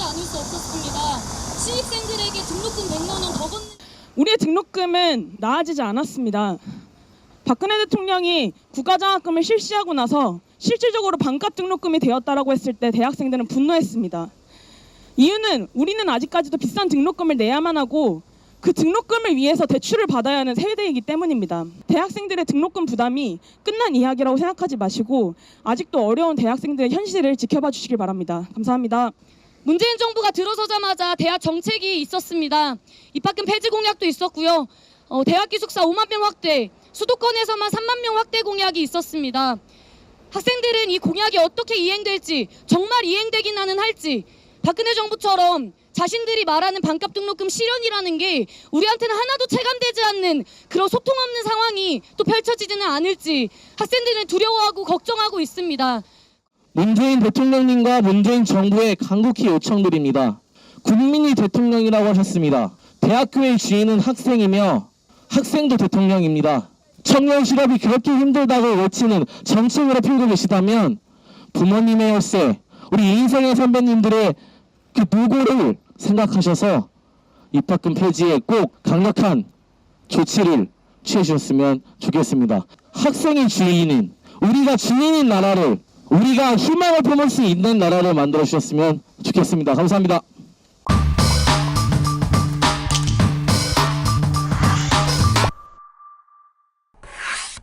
하지 않을 수 없었습니다. 신입생들에게 등록금 100만 원더 걷는 우리의 등록금은 나아지지 않았습니다. 박근혜 대통령이 국가장학금을 실시하고 나서 실질적으로 반값 등록금이 되었다라고 했을 때 대학생들은 분노했습니다. 이유는 우리는 아직까지도 비싼 등록금을 내야만 하고 그 등록금을 위해서 대출을 받아야 하는 세대이기 때문입니다. 대학생들의 등록금 부담이 끝난 이야기라고 생각하지 마시고 아직도 어려운 대학생들의 현실을 지켜봐 주시길 바랍니다. 감사합니다. 문재인 정부가 들어서자마자 대학 정책이 있었습니다. 입학금 폐지 공약도 있었고요. 어, 대학 기숙사 5만 명 확대, 수도권에서만 3만 명 확대 공약이 있었습니다. 학생들은 이 공약이 어떻게 이행될지 정말 이행되기나는 할지 박근혜 정부처럼 자신들이 말하는 반값 등록금 실현이라는 게 우리한테는 하나도 체감되지 않는 그런 소통 없는 상황이 또 펼쳐지지는 않을지 학생들은 두려워하고 걱정하고 있습니다. 문재인 대통령님과 문재인 정부의 간곡히 요청드립니다. 국민이 대통령이라고 하셨습니다. 대학교의 주인은 학생이며 학생도 대통령입니다. 청년 실업이 그렇게 힘들다고 외치는 정책으로 풀고 계시다면 부모님의 열쇠, 우리 인생의 선배님들의 그 노고를 생각하셔서 입학금 폐지에 꼭 강력한 조치를 취해 주셨으면 좋겠습니다. 학생의 주인인 우리가 주인인 나라를 우리가 희망을 품을 수 있는 나라를 만들어 주셨으면 좋겠습니다. 감사합니다.